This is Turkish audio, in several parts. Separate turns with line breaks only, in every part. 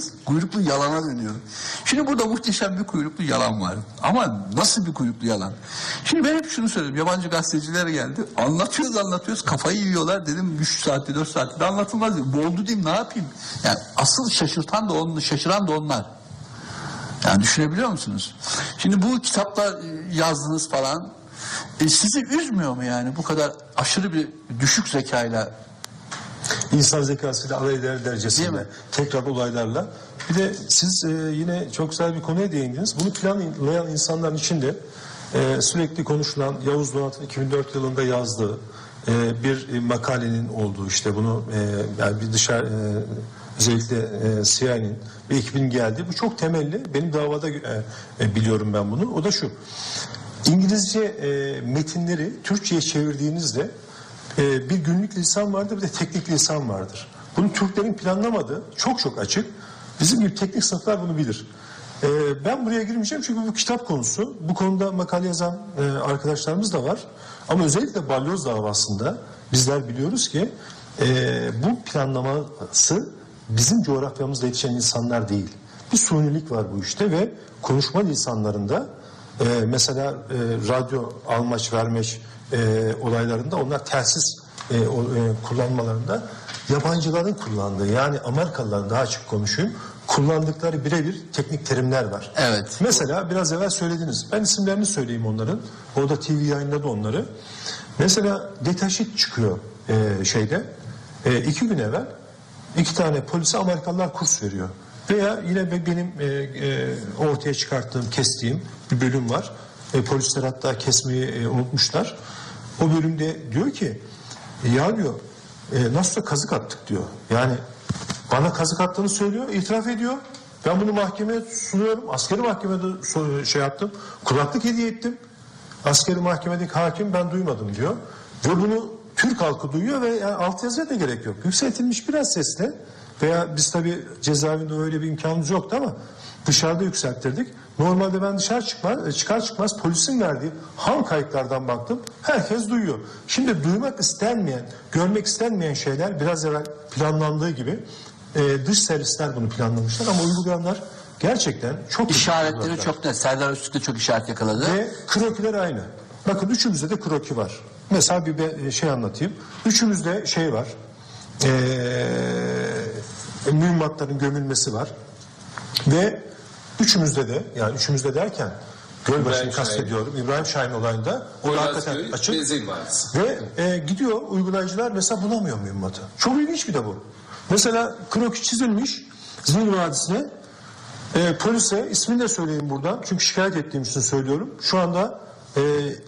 anlatıyoruz. Kuyruklu yalana dönüyor. Şimdi burada muhteşem bir kuyruklu yalan var. Ama nasıl bir kuyruklu yalan? Şimdi ben hep şunu söylüyorum. Yabancı gazeteciler geldi. Anlatıyoruz anlatıyoruz. Kafayı yiyorlar. Dedim 3 saatte 4 saatte de anlatılmaz. Boğuldu diyeyim ne yapayım? Yani asıl şaşırtan da onlar, şaşıran da onlar. Yani düşünebiliyor musunuz? Şimdi bu kitaplar e, yazdınız falan. E, sizi üzmüyor mu yani bu kadar aşırı bir düşük zekayla
İnsan zekasıyla alay eder
mi?
Tekrar olaylarla. Bir de siz e, yine çok güzel bir konuya değindiniz. Bunu planlayan insanların içinde e, sürekli konuşulan Yavuz Donat'ın 2004 yılında yazdığı e, bir makalenin olduğu işte bunu e, yani bir dışarı e, özellikle e, CIA'nin bir ekibin geldi. Bu çok temelli. Benim davada e, e, biliyorum ben bunu. O da şu. İngilizce e, metinleri Türkçe'ye çevirdiğinizde e, bir günlük lisan vardır bir de teknik lisan vardır. Bunu Türklerin planlamadığı çok çok açık. Bizim gibi teknik sınıflar bunu bilir. E, ben buraya girmeyeceğim çünkü bu kitap konusu. Bu konuda makale yazan e, arkadaşlarımız da var. Ama özellikle balyoz davasında bizler biliyoruz ki e, bu planlaması bizim coğrafyamızda yetişen insanlar değil. Bir sunilik var bu işte ve konuşma lisanlarında ee, mesela e, radyo almaç vermeç e, olaylarında onlar telsiz e, o, e, kullanmalarında yabancıların kullandığı yani Amerikalıların daha açık konuşayım kullandıkları birebir teknik terimler var.
Evet.
Mesela biraz evvel söylediniz. Ben isimlerini söyleyeyim onların. Orada TV yayınladı onları. Mesela detaşit çıkıyor e, şeyde. E, iki gün evvel iki tane polise Amerikalılar kurs veriyor. Veya yine be- benim e, e, ortaya çıkarttığım, kestiğim bir bölüm var. E, polisler hatta kesmeyi e, unutmuşlar. O bölümde diyor ki ya diyor e, nasıl kazık attık diyor. Yani bana kazık attığını söylüyor, itiraf ediyor. Ben bunu mahkemeye sunuyorum. Askeri mahkemede şey yaptım. Kulaklık hediye ettim. Askeri mahkemedeki hakim ben duymadım diyor. Ve bunu Türk halkı duyuyor ve yani altyazıya da gerek yok. Yükseltilmiş biraz sesle veya biz tabi cezaevinde öyle bir imkanımız yoktu ama dışarıda yükselttirdik. Normalde ben dışarı çıkmaz, çıkar çıkmaz polisin verdiği ham kayıtlardan baktım. Herkes duyuyor. Şimdi duymak istenmeyen, görmek istenmeyen şeyler biraz evvel planlandığı gibi e, dış servisler bunu planlamışlar ama uygulayanlar gerçekten çok
işaretleri çok net. Serdar Öztürk de çok işaret yakaladı.
Ve krokiler aynı. Bakın üçümüzde de kroki var. Mesela bir be- şey anlatayım. Üçümüzde şey var. Ee, mühimmatların gömülmesi var. Ve üçümüzde de yani üçümüzde derken Gölbaşı'nı kastediyorum. İbrahim Şahin olayında o da hakikaten açık. Ve e, gidiyor uygulayıcılar mesela bulamıyor mühimmatı. Çok ilginç bir de bu. Mesela kroki çizilmiş Zil Vadisi'ne e, polise ismini de söyleyeyim buradan. Çünkü şikayet ettiğim için söylüyorum. Şu anda e,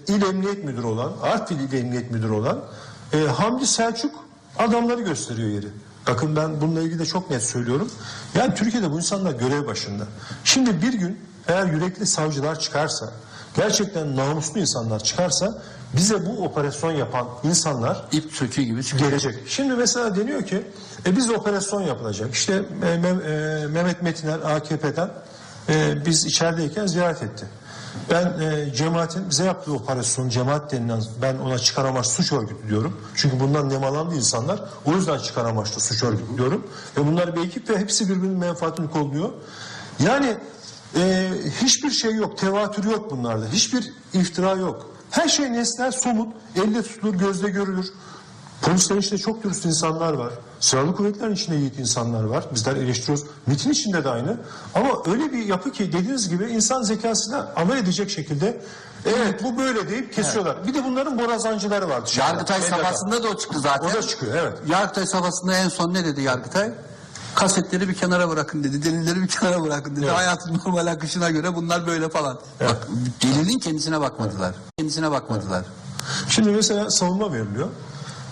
İl Emniyet Müdürü olan, Artvin İl Emniyet Müdürü olan e, Hamdi Selçuk adamları gösteriyor yeri. Bakın ben bununla ilgili de çok net söylüyorum. Yani Türkiye'de bu insanlar görev başında. Şimdi bir gün eğer yürekli savcılar çıkarsa, gerçekten namuslu insanlar çıkarsa bize bu operasyon yapan insanlar
İp söküğü gibi çıkıyor.
gelecek. Şimdi mesela deniyor ki e, biz operasyon yapılacak. İşte e, e, Mehmet Metiner AKP'den e, biz içerideyken ziyaret etti. Ben e, cemaatin bize yaptığı operasyon cemaat denilen ben ona çıkar amaç suç örgütü diyorum. Çünkü bundan nemalandı insanlar. O yüzden çıkar amaçlı suç örgütü diyorum. Ve bunlar bir ekip ve hepsi birbirinin menfaatini kolluyor. Yani e, hiçbir şey yok, tevatür yok bunlarda. Hiçbir iftira yok. Her şey nesnel, somut, elle tutulur, gözle görülür. Polislerin içinde çok dürüst insanlar var. Silahlı kuvvetlerin içinde yiğit insanlar var. Bizler eleştiriyoruz. MIT'in içinde de aynı. Ama öyle bir yapı ki dediğiniz gibi insan zekasına amel edecek şekilde evet bu böyle deyip kesiyorlar. Bir de bunların borazancıları var dışarıda.
Yargıtay
Medyada.
safhasında da o çıktı zaten.
O da çıkıyor evet.
Yargıtay safhasında en son ne dedi Yargıtay? Kasetleri bir kenara bırakın dedi, delilleri bir kenara bırakın dedi.
Evet.
Hayatın normal akışına göre bunlar böyle falan. Bak delilin kendisine bakmadılar. Kendisine bakmadılar.
Şimdi mesela savunma veriliyor.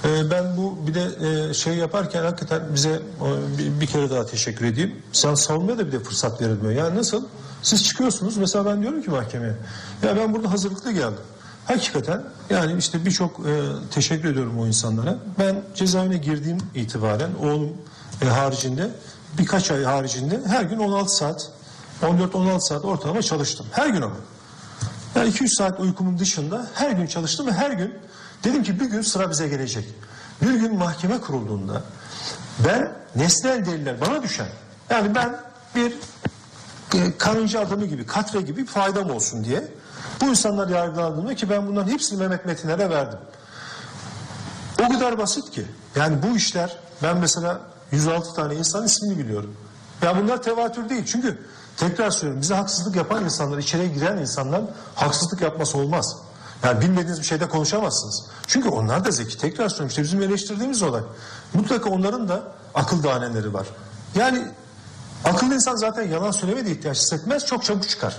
Ee, ben bu bir de e, şey yaparken hakikaten bize e, bir, kere daha teşekkür edeyim. Sen savunmaya da bir de fırsat verilmiyor. Yani nasıl? Siz çıkıyorsunuz mesela ben diyorum ki mahkemeye. Ya ben burada hazırlıklı geldim. Hakikaten yani işte birçok e, teşekkür ediyorum o insanlara. Ben cezaevine girdiğim itibaren oğlum haricinde birkaç ay haricinde her gün 16 saat 14-16 saat ortalama çalıştım. Her gün ama. Yani 200 saat uykumun dışında her gün çalıştım ve her gün dedim ki bir gün sıra bize gelecek. Bir gün mahkeme kurulduğunda ben nesnel deliller bana düşen yani ben bir e, karınca adımı gibi, katre gibi faydam olsun diye bu insanlar yargılandığında ki ben bunların hepsini Mehmet Metinler'e verdim. O kadar basit ki. Yani bu işler ben mesela 106 tane insan ismini biliyorum. Ya bunlar tevatür değil. Çünkü tekrar söylüyorum bize haksızlık yapan insanlar, içeriye giren insanlar haksızlık yapması olmaz. Yani bilmediğiniz bir şeyde konuşamazsınız. Çünkü onlar da zeki. Tekrar söylüyorum işte bizim eleştirdiğimiz olay. Mutlaka onların da akıl daneleri var. Yani akıllı insan zaten yalan söyleme de ihtiyaç hissetmez. Çok çabuk çıkar.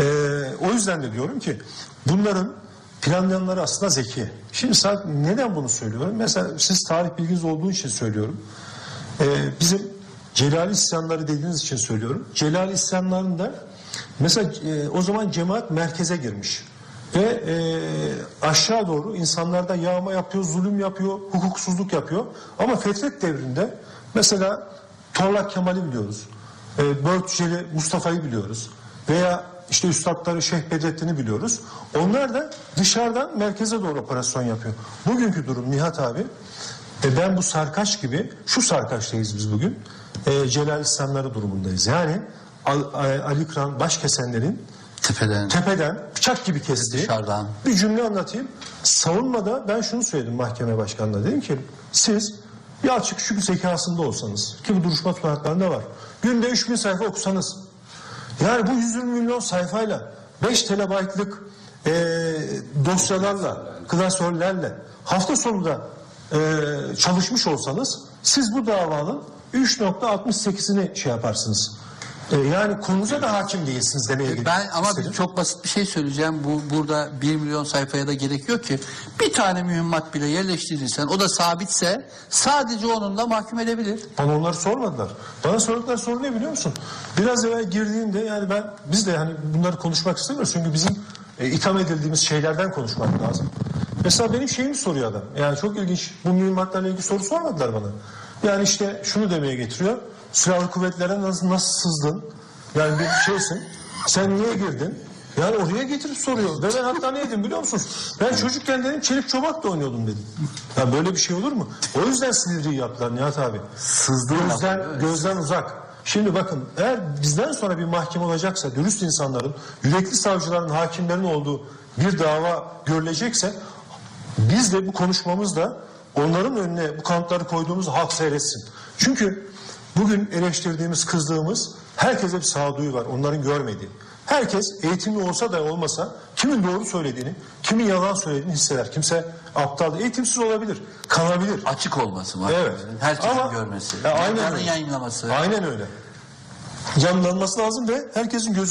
Ee, o yüzden de diyorum ki bunların planlayanları aslında zeki. Şimdi sa- neden bunu söylüyorum? Mesela siz tarih bilginiz olduğu için söylüyorum. Ee, bizim Celal isyanları dediğiniz için söylüyorum. Celal isyanlarında mesela e, o zaman cemaat merkeze girmiş. Ve e, aşağı doğru insanlarda yağma yapıyor, zulüm yapıyor, hukuksuzluk yapıyor. Ama Fetret devrinde mesela Torlak Kemal'i biliyoruz. E, Börtçeli Mustafa'yı biliyoruz. Veya işte üstadları Şeyh Bedrettin'i biliyoruz. Onlar da dışarıdan merkeze doğru operasyon yapıyor. Bugünkü durum Nihat abi e, ben bu sarkaç gibi şu sarkaçtayız biz bugün. E, Celal İslamları durumundayız. Yani Al- Al- Ali Kıran baş kesenlerin
Tepeden.
tepeden bıçak gibi kestiği
Dışarıdan.
bir cümle anlatayım. Savunmada ben şunu söyledim mahkeme başkanına. Dedim ki siz bir açık şüphe zekasında olsanız ki bu duruşma tutanaklarında var. Günde 3000 sayfa okusanız yani bu 120 milyon sayfayla 5 terabaytlık e, dosyalarla, klasörlerle hafta sonunda e, çalışmış olsanız siz bu davanın 3.68'ini şey yaparsınız. E, yani konunuza da hakim değilsiniz demeye
Ben ama
istedim.
çok basit bir şey söyleyeceğim. Bu burada 1 milyon sayfaya da gerek yok ki. Bir tane mühimmat bile yerleştirirsen o da sabitse sadece onunla mahkum edebilir.
Bana onları sormadılar. Bana sordukları soru ne biliyor musun? Biraz evvel girdiğimde yani ben biz de hani bunları konuşmak istemiyoruz. Çünkü bizim e, itham edildiğimiz şeylerden konuşmak lazım. Mesela benim şeyimi soruyor adam. Yani çok ilginç. Bu mühimmatlarla ilgili soru sormadılar bana. Yani işte şunu demeye getiriyor. Silahlı kuvvetlere nasıl, nasıl sızdın? Yani bir şeysin. Sen niye girdin? Yani oraya getirip soruyor. Ve ben hatta ne dedim biliyor musunuz? Ben çocukken dedim çelik çomak da oynuyordum dedim. Ya böyle bir şey olur mu? O yüzden Silivri'yi yaptılar Nihat abi.
Sızdı
Gözden, gözden uzak. Şimdi bakın eğer bizden sonra bir mahkeme olacaksa dürüst insanların, yürekli savcıların, hakimlerin olduğu bir dava görülecekse biz de bu konuşmamızda onların önüne bu kanıtları koyduğumuz halk seyretsin. Çünkü bugün eleştirdiğimiz, kızdığımız herkese bir sağduyu var onların görmediği. Herkes eğitimli olsa da olmasa kimin doğru söylediğini, kimin yalan söylediğini hisseder. Kimse aptal, eğitimsiz olabilir, kanabilir.
Açık olması var.
Evet.
Herkesin
Ama-
görmesi.
Ya aynen öyle.
yayınlaması.
Aynen öyle. Yanlanması lazım ve herkesin gözü